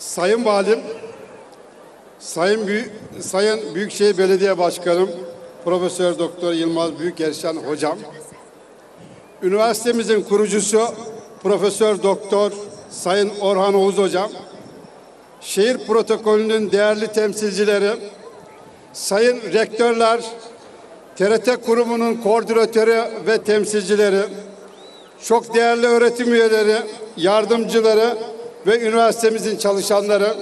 Sayın Valim, Sayın Sayın Büyükşehir Belediye Başkanım, Profesör Doktor Yılmaz Büyükerşen Hocam, üniversitemizin kurucusu Profesör Doktor Sayın Orhan Oğuz Hocam, şehir protokolünün değerli temsilcileri, sayın rektörler, TRT kurumunun koordinatörü ve temsilcileri, çok değerli öğretim üyeleri, yardımcıları ve üniversitemizin çalışanları,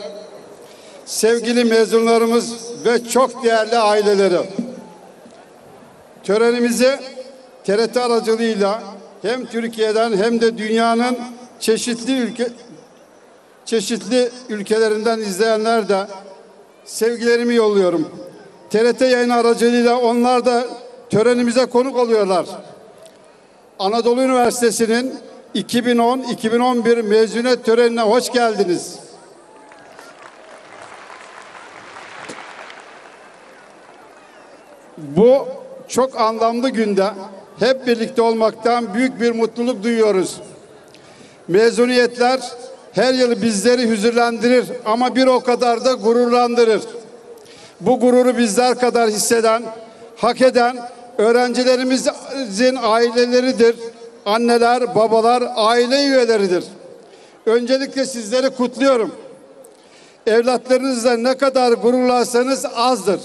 sevgili mezunlarımız ve çok değerli aileleri. Törenimizi TRT aracılığıyla hem Türkiye'den hem de dünyanın çeşitli ülke çeşitli ülkelerinden izleyenler de sevgilerimi yolluyorum. TRT yayın aracılığıyla onlar da törenimize konuk oluyorlar. Anadolu Üniversitesi'nin 2010-2011 mezuniyet törenine hoş geldiniz. Bu çok anlamlı günde hep birlikte olmaktan büyük bir mutluluk duyuyoruz. Mezuniyetler her yıl bizleri hüzünlendirir ama bir o kadar da gururlandırır. Bu gururu bizler kadar hisseden, hak eden öğrencilerimizin aileleridir. Anneler, babalar, aile üyeleridir. Öncelikle sizleri kutluyorum. Evlatlarınızla ne kadar gururlarsanız azdır.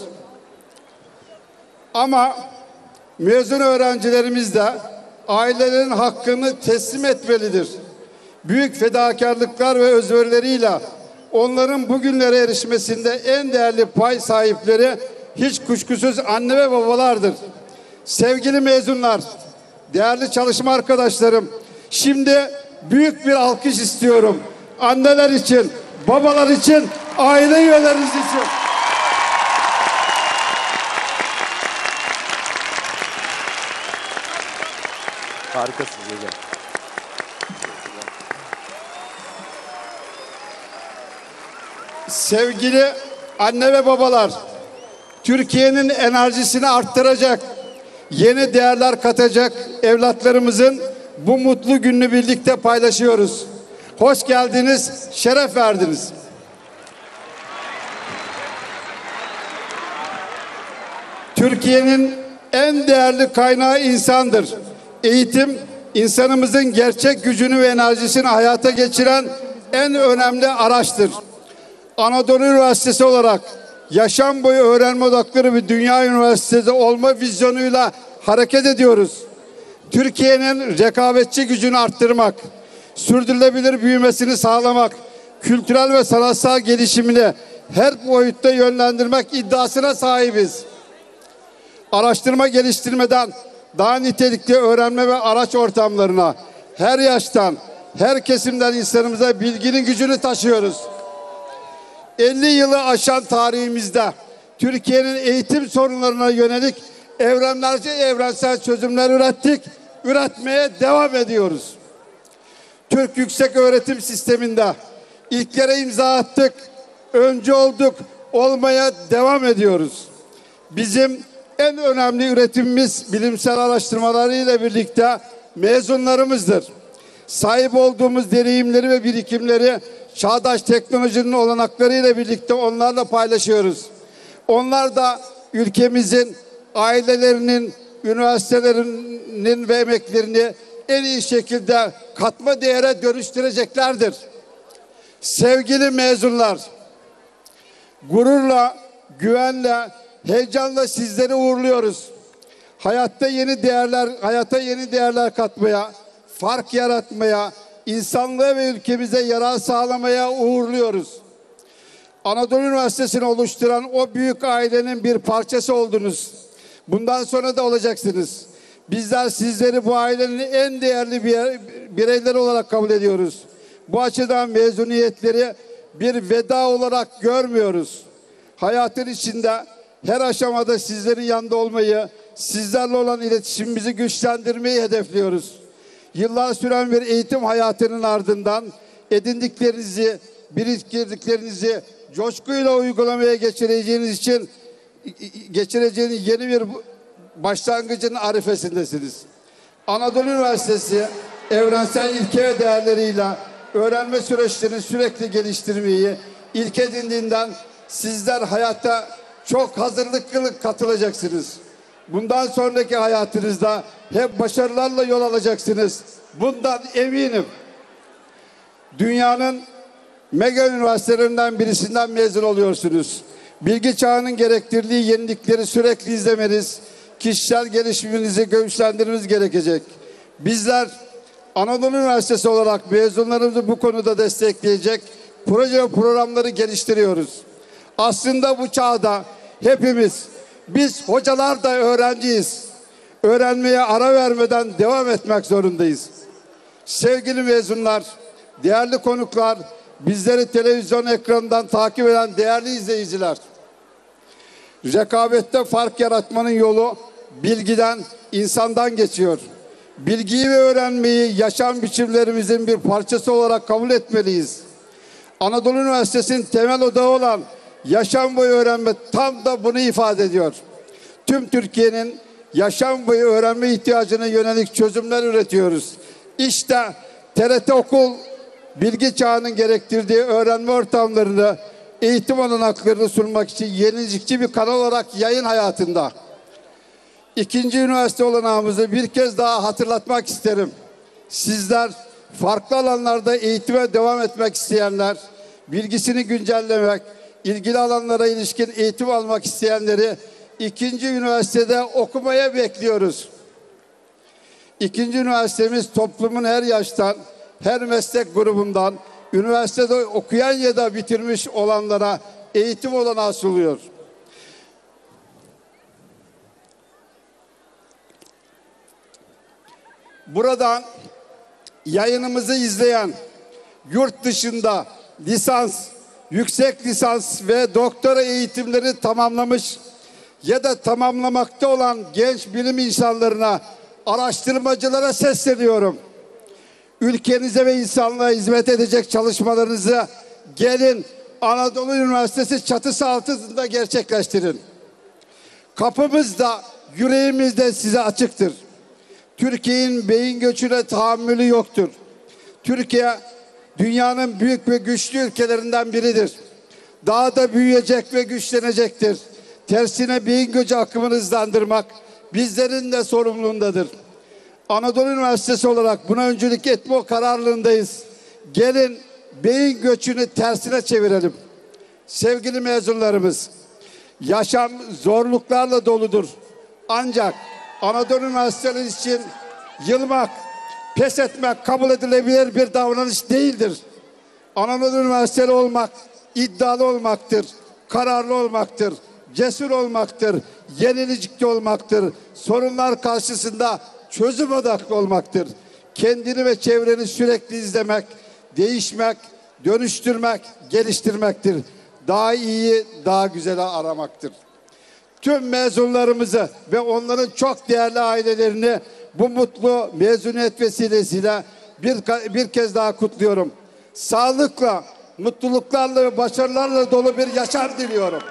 Ama mezun öğrencilerimiz de ailelerin hakkını teslim etmelidir. Büyük fedakarlıklar ve özverileriyle onların bugünlere erişmesinde en değerli pay sahipleri hiç kuşkusuz anne ve babalardır. Sevgili mezunlar, değerli çalışma arkadaşlarım, şimdi büyük bir alkış istiyorum. Anneler için, babalar için, aile üyeleriniz için. Harikasınız hocam. Sevgili anne ve babalar, Türkiye'nin enerjisini arttıracak, yeni değerler katacak evlatlarımızın bu mutlu gününü birlikte paylaşıyoruz. Hoş geldiniz, şeref verdiniz. Türkiye'nin en değerli kaynağı insandır. Eğitim, insanımızın gerçek gücünü ve enerjisini hayata geçiren en önemli araçtır. Anadolu Üniversitesi olarak yaşam boyu öğrenme odakları bir dünya üniversitesi olma vizyonuyla hareket ediyoruz. Türkiye'nin rekabetçi gücünü arttırmak, sürdürülebilir büyümesini sağlamak, kültürel ve sanatsal gelişimini her boyutta yönlendirmek iddiasına sahibiz. Araştırma geliştirmeden daha nitelikli öğrenme ve araç ortamlarına her yaştan, her kesimden insanımıza bilginin gücünü taşıyoruz. 50 yılı aşan tarihimizde Türkiye'nin eğitim sorunlarına yönelik evrenlerce evrensel çözümler ürettik, üretmeye devam ediyoruz. Türk yüksek öğretim sisteminde ilklere imza attık, önce olduk, olmaya devam ediyoruz. Bizim en önemli üretimimiz bilimsel araştırmalarıyla birlikte mezunlarımızdır. Sahip olduğumuz deneyimleri ve birikimleri çağdaş teknolojinin olanaklarıyla birlikte onlarla paylaşıyoruz. Onlar da ülkemizin, ailelerinin, üniversitelerinin ve emeklerini en iyi şekilde katma değere dönüştüreceklerdir. Sevgili mezunlar, gururla, güvenle, heyecanla sizleri uğurluyoruz. Hayatta yeni değerler, hayata yeni değerler katmaya, fark yaratmaya, insanlığa ve ülkemize yarar sağlamaya uğurluyoruz. Anadolu Üniversitesi'ni oluşturan o büyük ailenin bir parçası oldunuz. Bundan sonra da olacaksınız. Bizler sizleri bu ailenin en değerli bireyleri olarak kabul ediyoruz. Bu açıdan mezuniyetleri bir veda olarak görmüyoruz. Hayatın içinde her aşamada sizlerin yanında olmayı, sizlerle olan iletişimimizi güçlendirmeyi hedefliyoruz. Yıllar süren bir eğitim hayatının ardından edindiklerinizi, biriktirdiklerinizi coşkuyla uygulamaya geçireceğiniz için geçireceğiniz yeni bir başlangıcın arifesindesiniz. Anadolu Üniversitesi evrensel ilke ve değerleriyle öğrenme süreçlerini sürekli geliştirmeyi ilk edindiğinden sizler hayatta çok hazırlıklı katılacaksınız. Bundan sonraki hayatınızda hep başarılarla yol alacaksınız. Bundan eminim. Dünyanın mega üniversitelerinden birisinden mezun oluyorsunuz. Bilgi çağının gerektirdiği yenilikleri sürekli izlemeniz, kişisel gelişiminizi güçlendirmeniz gerekecek. Bizler Anadolu Üniversitesi olarak mezunlarımızı bu konuda destekleyecek proje ve programları geliştiriyoruz. Aslında bu çağda hepimiz, biz hocalar da öğrenciyiz. Öğrenmeye ara vermeden devam etmek zorundayız. Sevgili mezunlar, değerli konuklar, bizleri televizyon ekranından takip eden değerli izleyiciler. Rekabette fark yaratmanın yolu bilgiden, insandan geçiyor. Bilgiyi ve öğrenmeyi yaşam biçimlerimizin bir parçası olarak kabul etmeliyiz. Anadolu Üniversitesi'nin temel odağı olan yaşam boyu öğrenme tam da bunu ifade ediyor. Tüm Türkiye'nin yaşam boyu öğrenme ihtiyacına yönelik çözümler üretiyoruz. İşte TRT Okul bilgi çağının gerektirdiği öğrenme ortamlarını, eğitim olanaklarını sunmak için yenilikçi bir kanal olarak yayın hayatında. İkinci üniversite olanağımızı bir kez daha hatırlatmak isterim. Sizler farklı alanlarda eğitime devam etmek isteyenler, bilgisini güncellemek, ilgili alanlara ilişkin eğitim almak isteyenleri ikinci üniversitede okumaya bekliyoruz. İkinci üniversitemiz toplumun her yaştan, her meslek grubundan, üniversitede okuyan ya da bitirmiş olanlara eğitim olanağı sunuyor. Buradan yayınımızı izleyen yurt dışında lisans, yüksek lisans ve doktora eğitimleri tamamlamış ya da tamamlamakta olan genç bilim insanlarına, araştırmacılara sesleniyorum. Ülkenize ve insanlığa hizmet edecek çalışmalarınızı gelin Anadolu Üniversitesi çatısı altında gerçekleştirin. Kapımız da yüreğimiz de size açıktır. Türkiye'nin beyin göçüne tahammülü yoktur. Türkiye dünyanın büyük ve güçlü ülkelerinden biridir. Daha da büyüyecek ve güçlenecektir. Tersine beyin göçü akımını hızlandırmak bizlerin de sorumluluğundadır. Anadolu Üniversitesi olarak buna öncülük etme kararlılığındayız. Gelin beyin göçünü tersine çevirelim. Sevgili mezunlarımız, yaşam zorluklarla doludur. Ancak Anadolu Üniversitesi için yılmak, pes etmek kabul edilebilir bir davranış değildir. Anadolu Üniversiteli olmak iddialı olmaktır, kararlı olmaktır, cesur olmaktır, yenilikçi olmaktır. Sorunlar karşısında çözüm odaklı olmaktır. Kendini ve çevreni sürekli izlemek, değişmek, dönüştürmek, geliştirmektir. Daha iyi, daha güzeli aramaktır tüm mezunlarımızı ve onların çok değerli ailelerini bu mutlu mezuniyet vesilesiyle bir, bir kez daha kutluyorum. Sağlıkla, mutluluklarla ve başarılarla dolu bir yaşam diliyorum.